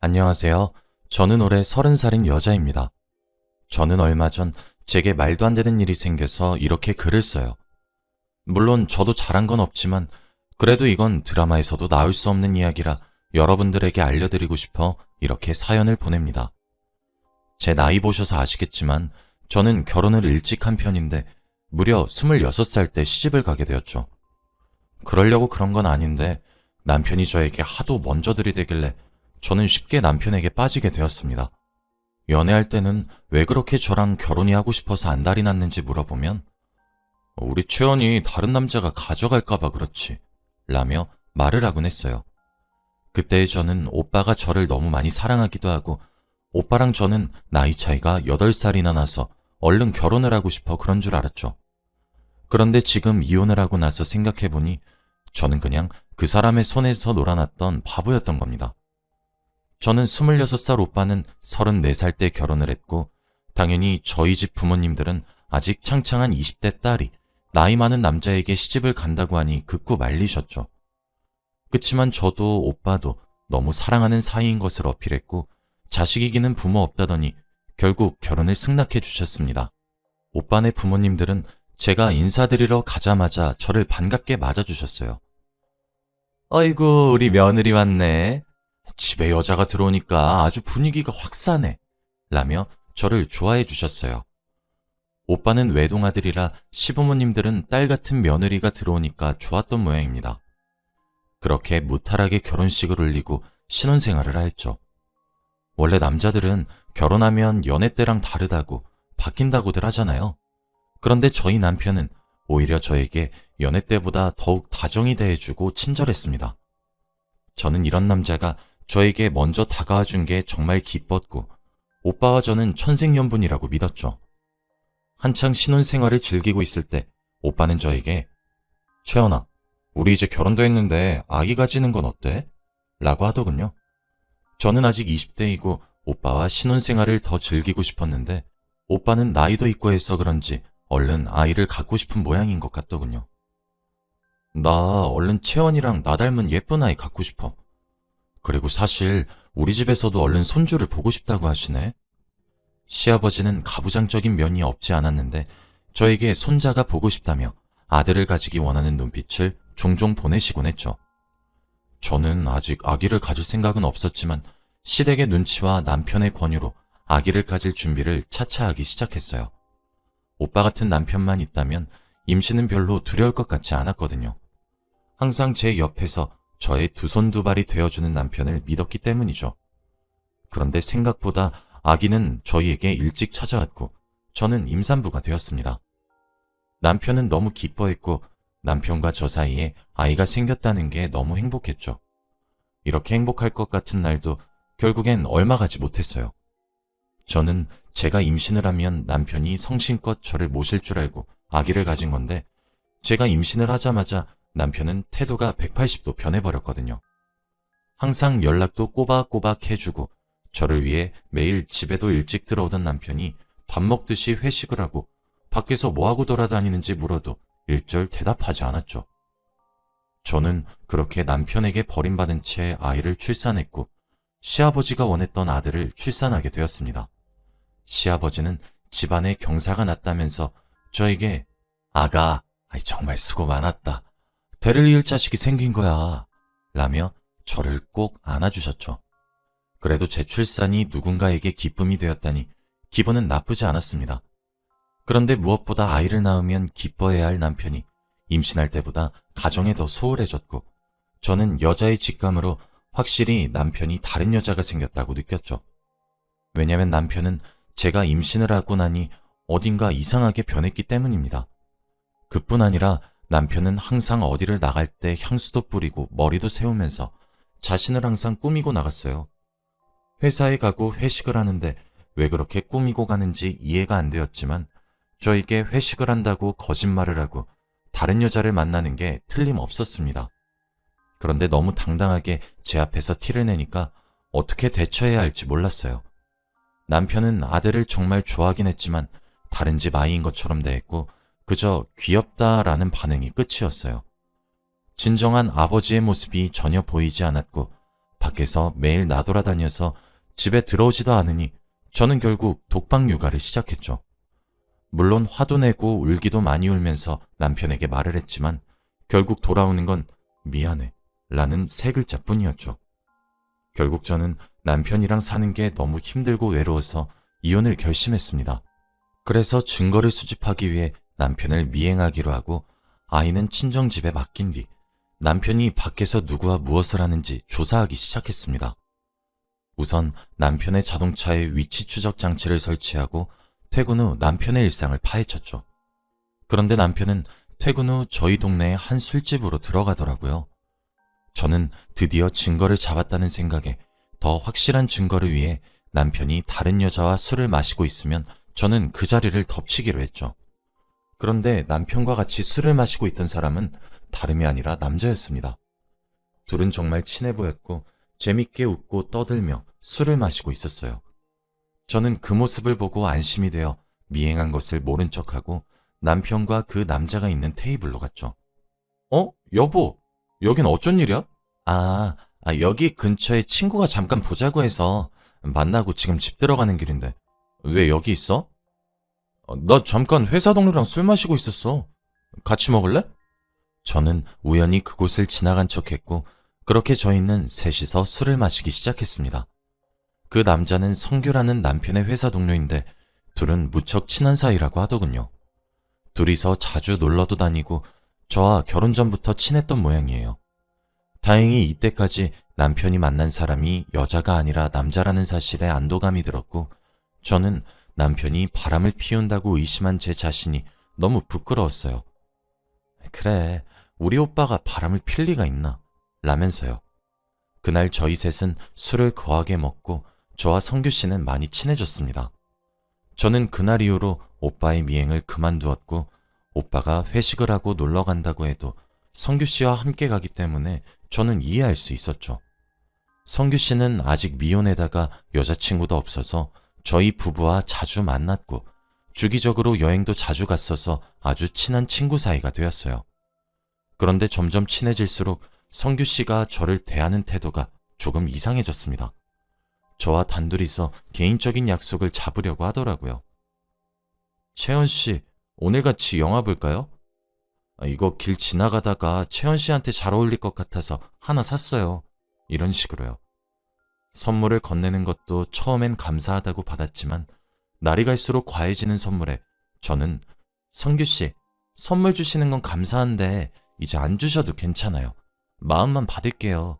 안녕하세요. 저는 올해 서른 살인 여자입니다. 저는 얼마 전 제게 말도 안 되는 일이 생겨서 이렇게 글을 써요. 물론 저도 잘한 건 없지만 그래도 이건 드라마에서도 나올 수 없는 이야기라 여러분들에게 알려드리고 싶어 이렇게 사연을 보냅니다. 제 나이 보셔서 아시겠지만 저는 결혼을 일찍 한 편인데 무려 26살 때 시집을 가게 되었죠. 그러려고 그런 건 아닌데 남편이 저에게 하도 먼저 들이대길래 저는 쉽게 남편에게 빠지게 되었습니다. 연애할 때는 왜 그렇게 저랑 결혼이 하고 싶어서 안달이 났는지 물어보면 우리 최연이 다른 남자가 가져갈까봐 그렇지 라며 말을 하곤 했어요. 그때 저는 오빠가 저를 너무 많이 사랑하기도 하고 오빠랑 저는 나이 차이가 8살이나 나서 얼른 결혼을 하고 싶어 그런 줄 알았죠. 그런데 지금 이혼을 하고 나서 생각해보니 저는 그냥 그 사람의 손에서 놀아났던 바보였던 겁니다. 저는 26살 오빠는 34살 때 결혼을 했고, 당연히 저희 집 부모님들은 아직 창창한 20대 딸이 나이 많은 남자에게 시집을 간다고 하니 극구 말리셨죠. 그치만 저도 오빠도 너무 사랑하는 사이인 것을 어필했고, 자식 이기는 부모 없다더니 결국 결혼을 승낙해 주셨습니다. 오빠네 부모님들은 제가 인사드리러 가자마자 저를 반갑게 맞아주셨어요. 어이구, 우리 며느리 왔네. 집에 여자가 들어오니까 아주 분위기가 확 사네. 라며 저를 좋아해 주셨어요. 오빠는 외동아들이라 시부모님들은 딸 같은 며느리가 들어오니까 좋았던 모양입니다. 그렇게 무탈하게 결혼식을 올리고 신혼생활을 하였죠. 원래 남자들은 결혼하면 연애 때랑 다르다고 바뀐다고들 하잖아요. 그런데 저희 남편은 오히려 저에게 연애 때보다 더욱 다정이 대해주고 친절했습니다. 저는 이런 남자가 저에게 먼저 다가와 준 게 정말 기뻤고, 오빠와 저는 천생연분이라고 믿었죠. 한창 신혼생활을 즐기고 있을 때, 오빠는 저에게, 최연아, 우리 이제 결혼도 했는데 아기 가지는 건 어때? 라고 하더군요. 저는 아직 20대이고 오빠와 신혼생활을 더 즐기고 싶었는데, 오빠는 나이도 있고 해서 그런지 얼른 아이를 갖고 싶은 모양인 것 같더군요. 나 얼른 채원이랑 나 닮은 예쁜 아이 갖고 싶어. 그리고 사실 우리 집에서도 얼른 손주를 보고 싶다고 하시네. 시아버지는 가부장적인 면이 없지 않았는데 저에게 손자가 보고 싶다며 아들을 가지기 원하는 눈빛을 종종 보내시곤 했죠. 저는 아직 아기를 가질 생각은 없었지만 시댁의 눈치와 남편의 권유로 아기를 가질 준비를 차차 하기 시작했어요. 오빠 같은 남편만 있다면 임신은 별로 두려울 것 같지 않았거든요. 항상 제 옆에서 저의 두 손 두 발이 되어주는 남편을 믿었기 때문이죠. 그런데 생각보다 아기는 저희에게 일찍 찾아왔고 저는 임산부가 되었습니다. 남편은 너무 기뻐했고 남편과 저 사이에 아이가 생겼다는 게 너무 행복했죠. 이렇게 행복할 것 같은 날도 결국엔 얼마 가지 못했어요. 저는 제가 임신을 하면 남편이 성심껏 저를 모실 줄 알고 아기를 가진 건데 제가 임신을 하자마자 남편은 태도가 180도 변해버렸거든요. 항상 연락도 꼬박꼬박 해주고 저를 위해 매일 집에도 일찍 들어오던 남편이 밥 먹듯이 회식을 하고 밖에서 뭐하고 돌아다니는지 물어도 일절 대답하지 않았죠. 저는 그렇게 남편에게 버림받은 채 아이를 출산했고 시아버지가 원했던 아들을 출산하게 되었습니다. 시아버지는 집안에 경사가 났다면서 저에게 아가, 아이, 정말 수고 많았다. 대를 이을 자식이 생긴 거야. 라며 저를 꼭 안아주셨죠. 그래도 제 출산이 누군가에게 기쁨이 되었다니 기분은 나쁘지 않았습니다. 그런데 무엇보다 아이를 낳으면 기뻐해야 할 남편이 임신할 때보다 가정에 더 소홀해졌고 저는 여자의 직감으로 확실히 남편이 다른 여자가 생겼다고 느꼈죠. 왜냐면 남편은 제가 임신을 하고 나니 어딘가 이상하게 변했기 때문입니다. 그뿐 아니라 남편은 항상 어디를 나갈 때 향수도 뿌리고 머리도 세우면서 자신을 항상 꾸미고 나갔어요. 회사에 가고 회식을 하는데 왜 그렇게 꾸미고 가는지 이해가 안 되었지만 저에게 회식을 한다고 거짓말을 하고 다른 여자를 만나는 게 틀림없었습니다. 그런데 너무 당당하게 제 앞에서 티를 내니까 어떻게 대처해야 할지 몰랐어요. 남편은 아들을 정말 좋아하긴 했지만 다른 집 아이인 것처럼 대했고 그저 귀엽다라는 반응이 끝이었어요. 진정한 아버지의 모습이 전혀 보이지 않았고 밖에서 매일 나돌아다녀서 집에 들어오지도 않으니 저는 결국 독방 육아를 시작했죠. 물론 화도 내고 울기도 많이 울면서 남편에게 말을 했지만 결국 돌아오는 건 미안해 라는 세 글자 뿐이었죠. 결국 저는 남편이랑 사는 게 너무 힘들고 외로워서 이혼을 결심했습니다. 그래서 증거를 수집하기 위해 남편을 미행하기로 하고 아이는 친정 집에 맡긴 뒤 남편이 밖에서 누구와 무엇을 하는지 조사하기 시작했습니다. 우선 남편의 자동차에 위치 추적 장치를 설치하고 퇴근 후 남편의 일상을 파헤쳤죠. 그런데 남편은 퇴근 후 저희 동네의 한 술집으로 들어가더라고요. 저는 드디어 증거를 잡았다는 생각에 더 확실한 증거를 위해 남편이 다른 여자와 술을 마시고 있으면 저는 그 자리를 덮치기로 했죠. 그런데 남편과 같이 술을 마시고 있던 사람은 다름이 아니라 남자였습니다. 둘은 정말 친해 보였고 재밌게 웃고 떠들며 술을 마시고 있었어요. 저는 그 모습을 보고 안심이 되어 미행한 것을 모른 척하고 남편과 그 남자가 있는 테이블로 갔죠. 어? 여보, 여긴 어쩐 일이야? 아, 아, 여기 근처에 친구가 잠깐 보자고 해서 만나고 지금 집 들어가는 길인데. 왜 여기 있어? 어, 나 잠깐 회사 동료랑 술 마시고 있었어. 같이 먹을래? 저는 우연히 그곳을 지나간 척 했고, 그렇게 저희는 셋이서 술을 마시기 시작했습니다. 그 남자는 성규라는 남편의 회사 동료인데, 둘은 무척 친한 사이라고 하더군요. 둘이서 자주 놀러도 다니고, 저와 결혼 전부터 친했던 모양이에요. 다행히 이때까지 남편이 만난 사람이 여자가 아니라 남자라는 사실에 안도감이 들었고, 저는 남편이 바람을 피운다고 의심한 제 자신이 너무 부끄러웠어요. 그래, 우리 오빠가 바람을 필 리가 있나? 라면서요. 그날 저희 셋은 술을 거하게 먹고 저와 성규 씨는 많이 친해졌습니다. 저는 그날 이후로 오빠의 미행을 그만두었고 오빠가 회식을 하고 놀러 간다고 해도 성규 씨와 함께 가기 때문에 저는 이해할 수 있었죠. 성규 씨는 아직 미혼에다가 여자친구도 없어서 저희 부부와 자주 만났고 주기적으로 여행도 자주 갔어서 아주 친한 친구 사이가 되었어요. 그런데 점점 친해질수록 성규 씨가 저를 대하는 태도가 조금 이상해졌습니다. 저와 단둘이서 개인적인 약속을 잡으려고 하더라고요. 채연 씨, 오늘 같이 영화 볼까요? 아, 이거 길 지나가다가 채연 씨한테 잘 어울릴 것 같아서 하나 샀어요. 이런 식으로요. 선물을 건네는 것도 처음엔 감사하다고 받았지만 날이 갈수록 과해지는 선물에 저는 성규 씨, 선물 주시는 건 감사한데 이제 안 주셔도 괜찮아요. 마음만 받을게요.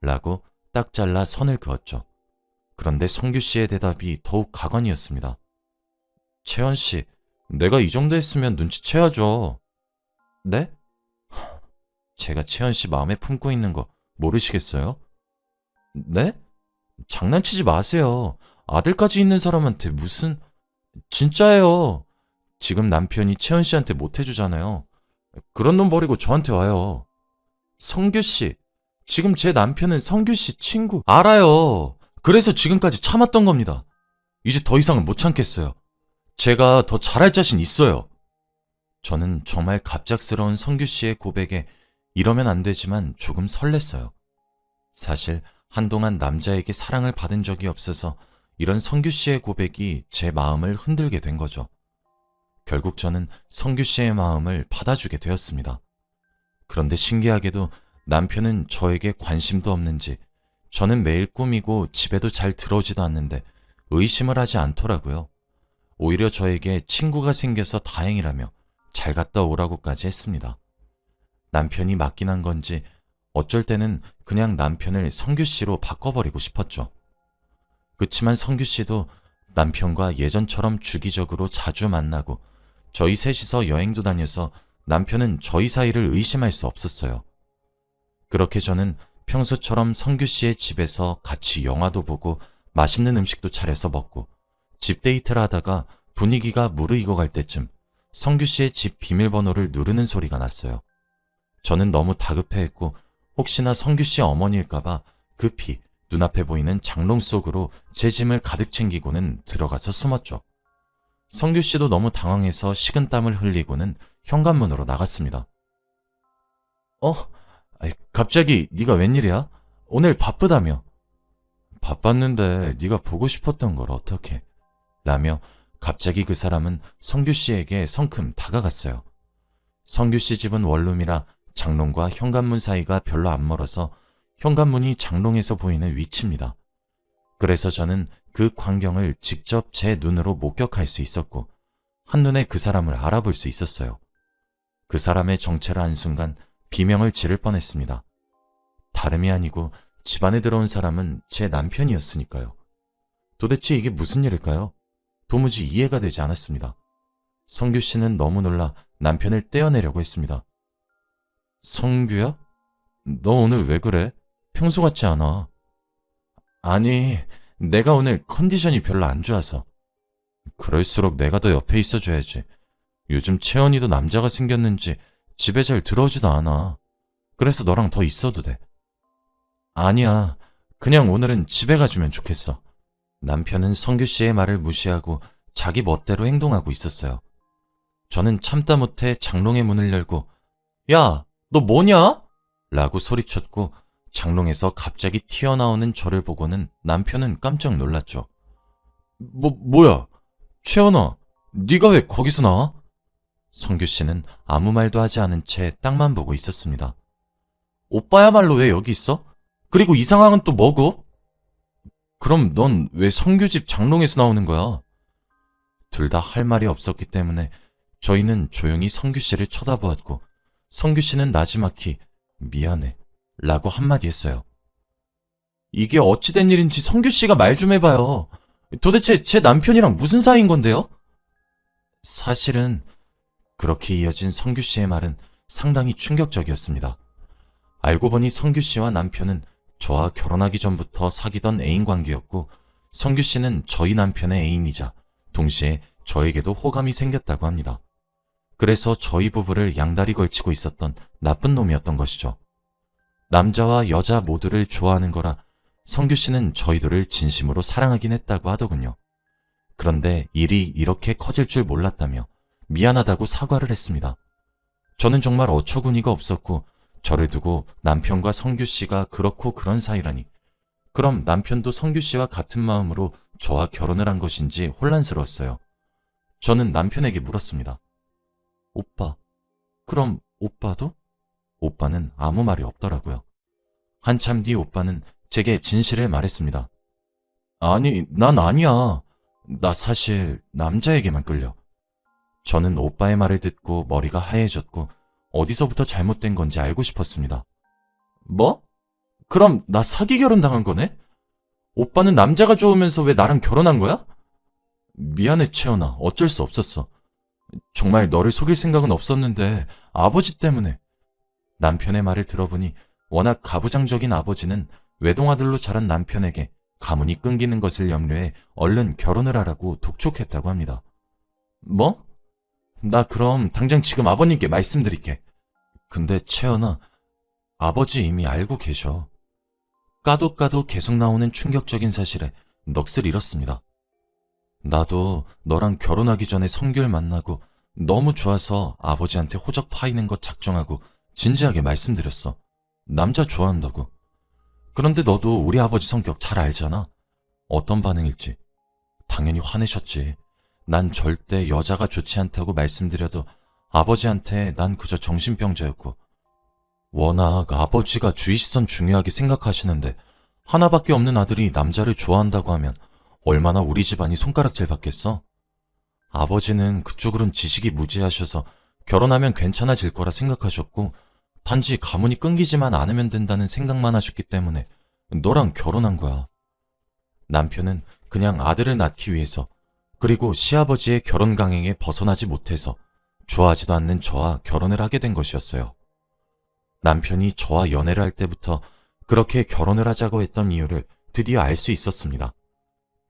라고 딱 잘라 선을 그었죠. 그런데 성규 씨의 대답이 더욱 가관이었습니다. 채연 씨, 내가 이 정도 했으면 눈치채야죠. 네? 제가 채연 씨 마음에 품고 있는 거 모르시겠어요? 네? 장난치지 마세요. 아들까지 있는 사람한테 무슨 진짜예요. 지금 남편이 채연 씨한테 못 해주잖아요. 그런 놈 버리고 저한테 와요. 성규 씨, 지금 제 남편은 성규 씨 친구 알아요. 그래서 지금까지 참았던 겁니다. 이제 더 이상은 못 참겠어요. 제가 더 잘할 자신 있어요. 저는 정말 갑작스러운 성규 씨의 고백에 이러면 안 되지만 조금 설렜어요. 사실 한동안 남자에게 사랑을 받은 적이 없어서 이런 성규 씨의 고백이 제 마음을 흔들게 된 거죠. 결국 저는 성규 씨의 마음을 받아주게 되었습니다. 그런데 신기하게도 남편은 저에게 관심도 없는지 저는 매일 꾸미고 집에도 잘 들어오지도 않는데 의심을 하지 않더라고요. 오히려 저에게 친구가 생겨서 다행이라며 잘 갔다 오라고까지 했습니다. 남편이 맞긴 한 건지 어쩔 때는 그냥 남편을 성규 씨로 바꿔버리고 싶었죠. 그치만 성규 씨도 남편과 예전처럼 주기적으로 자주 만나고 저희 셋이서 여행도 다녀서 남편은 저희 사이를 의심할 수 없었어요. 그렇게 저는 평소처럼 성규 씨의 집에서 같이 영화도 보고 맛있는 음식도 차려서 먹고 집 데이트를 하다가 분위기가 무르익어 갈 때쯤 성규 씨의 집 비밀번호를 누르는 소리가 났어요. 저는 너무 다급해했고 혹시나 성규 씨 어머니일까봐 급히 눈앞에 보이는 장롱 속으로 제 짐을 가득 챙기고는 들어가서 숨었죠. 성규 씨도 너무 당황해서 식은땀을 흘리고는 현관문으로 나갔습니다. 어? 갑자기 네가 웬일이야? 오늘 바쁘다며. 바빴는데 네가 보고 싶었던 걸 어떻게? 라며 갑자기 그 사람은 성규 씨에게 성큼 다가갔어요. 성규 씨 집은 원룸이라 장롱과 현관문 사이가 별로 안 멀어서 현관문이 장롱에서 보이는 위치입니다. 그래서 저는 그 광경을 직접 제 눈으로 목격할 수 있었고 한눈에 그 사람을 알아볼 수 있었어요. 그 사람의 정체를 한 순간 비명을 지를 뻔했습니다. 다름이 아니고 집안에 들어온 사람은 제 남편이었으니까요. 도대체 이게 무슨 일일까요? 도무지 이해가 되지 않았습니다. 성규 씨는 너무 놀라 남편을 떼어내려고 했습니다. 성규야? 너 오늘 왜 그래? 평소 같지 않아. 아니, 내가 오늘 컨디션이 별로 안 좋아서. 그럴수록 내가 더 옆에 있어줘야지. 요즘 채연이도 남자가 생겼는지 집에 잘 들어오지도 않아. 그래서 너랑 더 있어도 돼. 아니야. 그냥 오늘은 집에 가주면 좋겠어. 남편은 성규 씨의 말을 무시하고 자기 멋대로 행동하고 있었어요. 저는 참다 못해 장롱의 문을 열고, 야, 너 뭐냐? 라고 소리쳤고, 장롱에서 갑자기 튀어나오는 저를 보고는 남편은 깜짝 놀랐죠. 뭐, 뭐야? 채연아, 네가 왜 거기서 나와? 성규 씨는 아무 말도 하지 않은 채 땅만 보고 있었습니다. 오빠야말로 왜 여기 있어? 그리고 이 상황은 또 뭐고? 그럼 넌 왜 성규 집 장롱에서 나오는 거야? 둘 다 할 말이 없었기 때문에 저희는 조용히 성규 씨를 쳐다보았고 성규 씨는 나지막히 미안해 라고 한마디 했어요. 이게 어찌된 일인지 성규 씨가 말 좀 해봐요. 도대체 제 남편이랑 무슨 사이인 건데요? 사실은 그렇게 이어진 성규 씨의 말은 상당히 충격적이었습니다. 알고 보니 성규 씨와 남편은 저와 결혼하기 전부터 사귀던 애인 관계였고 성규 씨는 저희 남편의 애인이자 동시에 저에게도 호감이 생겼다고 합니다. 그래서 저희 부부를 양다리 걸치고 있었던 나쁜 놈이었던 것이죠. 남자와 여자 모두를 좋아하는 거라 성규 씨는 저희들을 진심으로 사랑하긴 했다고 하더군요. 그런데 일이 이렇게 커질 줄 몰랐다며 미안하다고 사과를 했습니다. 저는 정말 어처구니가 없었고 저를 두고 남편과 성규 씨가 그렇고 그런 사이라니. 그럼 남편도 성규 씨와 같은 마음으로 저와 결혼을 한 것인지 혼란스러웠어요. 저는 남편에게 물었습니다. 오빠, 그럼 오빠도? 오빠는 아무 말이 없더라고요. 한참 뒤 오빠는 제게 진실을 말했습니다. 아니, 난 아니야. 나 사실 남자에게만 끌려. 저는 오빠의 말을 듣고 머리가 하얘졌고 어디서부터 잘못된 건지 알고 싶었습니다. 뭐? 그럼 나 사기 결혼 당한 거네? 오빠는 남자가 좋으면서 왜 나랑 결혼한 거야? 미안해, 채연아. 어쩔 수 없었어. 정말 너를 속일 생각은 없었는데 아버지 때문에. 남편의 말을 들어보니 워낙 가부장적인 아버지는 외동아들로 자란 남편에게 가문이 끊기는 것을 염려해 얼른 결혼을 하라고 독촉했다고 합니다. 뭐? 나 그럼 당장 지금 아버님께 말씀드릴게. 근데 채연아, 아버지 이미 알고 계셔. 까도 까도 계속 나오는 충격적인 사실에 넋을 잃었습니다. 나도 너랑 결혼하기 전에 성규를 만나고 너무 좋아서 아버지한테 호적 파이는 것 작정하고 진지하게 말씀드렸어. 남자 좋아한다고. 그런데 너도 우리 아버지 성격 잘 알잖아. 어떤 반응일지. 당연히 화내셨지. 난 절대 여자가 좋지 않다고 말씀드려도 아버지한테 난 그저 정신병자였고 워낙 아버지가 주위 시선 중요하게 생각하시는데 하나밖에 없는 아들이 남자를 좋아한다고 하면 얼마나 우리 집안이 손가락질 받겠어? 아버지는 그쪽으론 지식이 무지하셔서 결혼하면 괜찮아질 거라 생각하셨고 단지 가문이 끊기지만 않으면 된다는 생각만 하셨기 때문에 너랑 결혼한 거야. 남편은 그냥 아들을 낳기 위해서 그리고 시아버지의 결혼 강행에 벗어나지 못해서 좋아하지도 않는 저와 결혼을 하게 된 것이었어요. 남편이 저와 연애를 할 때부터 그렇게 결혼을 하자고 했던 이유를 드디어 알 수 있었습니다.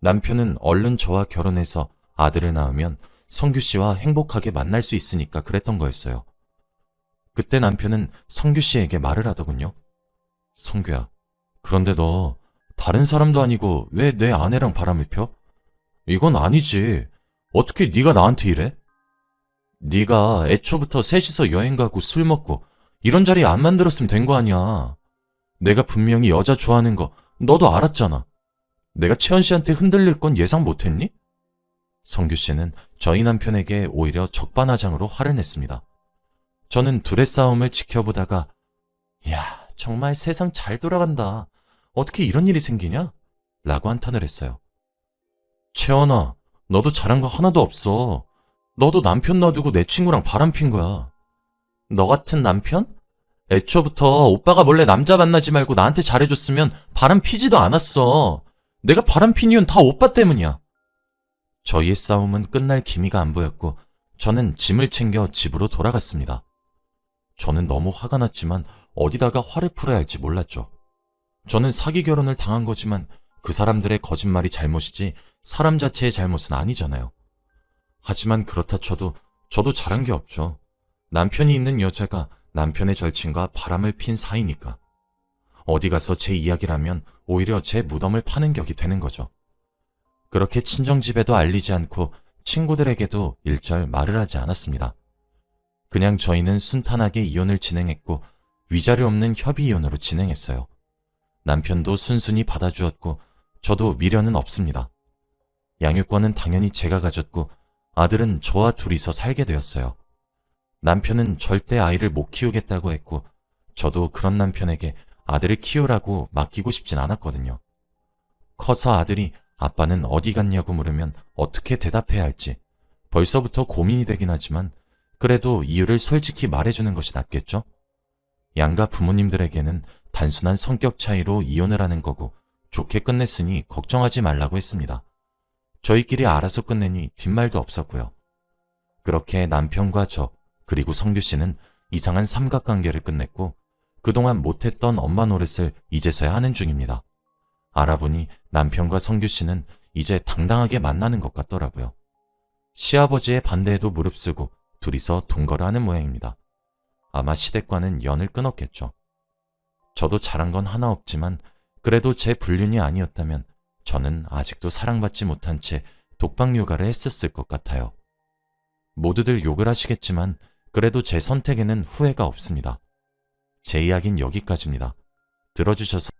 남편은 얼른 저와 결혼해서 아들을 낳으면 성규 씨와 행복하게 만날 수 있으니까 그랬던 거였어요. 그때 남편은 성규 씨에게 말을 하더군요. 성규야, 그런데 너 다른 사람도 아니고 왜 내 아내랑 바람을 펴? 이건 아니지. 어떻게 네가 나한테 이래? 네가 애초부터 셋이서 여행 가고 술 먹고 이런 자리 안 만들었으면 된 거 아니야. 내가 분명히 여자 좋아하는 거 너도 알았잖아. 내가 채연 씨한테 흔들릴 건 예상 못했니? 성규 씨는 저희 남편에게 오히려 적반하장으로 화를 냈습니다. 저는 둘의 싸움을 지켜보다가 야 정말 세상 잘 돌아간다. 어떻게 이런 일이 생기냐? 라고 한탄을 했어요. 채연아, 너도 잘한 거 하나도 없어. 너도 남편 놔두고 내 친구랑 바람 핀 거야. 너 같은 남편? 애초부터 오빠가 몰래 남자 만나지 말고 나한테 잘해줬으면 바람 피지도 않았어. 내가 바람 핀 이유는 다 오빠 때문이야. 저희의 싸움은 끝날 기미가 안 보였고 저는 짐을 챙겨 집으로 돌아갔습니다. 저는 너무 화가 났지만 어디다가 화를 풀어야 할지 몰랐죠. 저는 사기 결혼을 당한 거지만 그 사람들의 거짓말이 잘못이지 사람 자체의 잘못은 아니잖아요. 하지만 그렇다 쳐도 저도 잘한 게 없죠. 남편이 있는 여자가 남편의 절친과 바람을 핀 사이니까. 어디 가서 제 이야기를 하면 오히려 제 무덤을 파는 격이 되는 거죠. 그렇게 친정집에도 알리지 않고 친구들에게도 일절 말을 하지 않았습니다. 그냥 저희는 순탄하게 이혼을 진행했고 위자료 없는 협의 이혼으로 진행했어요. 남편도 순순히 받아주었고 저도 미련은 없습니다. 양육권은 당연히 제가 가졌고 아들은 저와 둘이서 살게 되었어요. 남편은 절대 아이를 못 키우겠다고 했고 저도 그런 남편에게 아들을 키우라고 맡기고 싶진 않았거든요. 커서 아들이 아빠는 어디 갔냐고 물으면 어떻게 대답해야 할지 벌써부터 고민이 되긴 하지만 그래도 이유를 솔직히 말해주는 것이 낫겠죠? 양가 부모님들에게는 단순한 성격 차이로 이혼을 하는 거고 좋게 끝냈으니 걱정하지 말라고 했습니다. 저희끼리 알아서 끝내니 뒷말도 없었고요. 그렇게 남편과 저 그리고 성규 씨는 이상한 삼각관계를 끝냈고 그동안 못했던 엄마 노릇을 이제서야 하는 중입니다. 알아보니 남편과 성규 씨는 이제 당당하게 만나는 것 같더라고요. 시아버지의 반대에도 무릅쓰고 둘이서 동거를 하는 모양입니다. 아마 시댁과는 연을 끊었겠죠. 저도 잘한 건 하나 없지만 그래도 제 불륜이 아니었다면 저는 아직도 사랑받지 못한 채 독박 육아를 했었을 것 같아요. 모두들 욕을 하시겠지만 그래도 제 선택에는 후회가 없습니다. 제 이야기는 여기까지입니다. 들어주셔서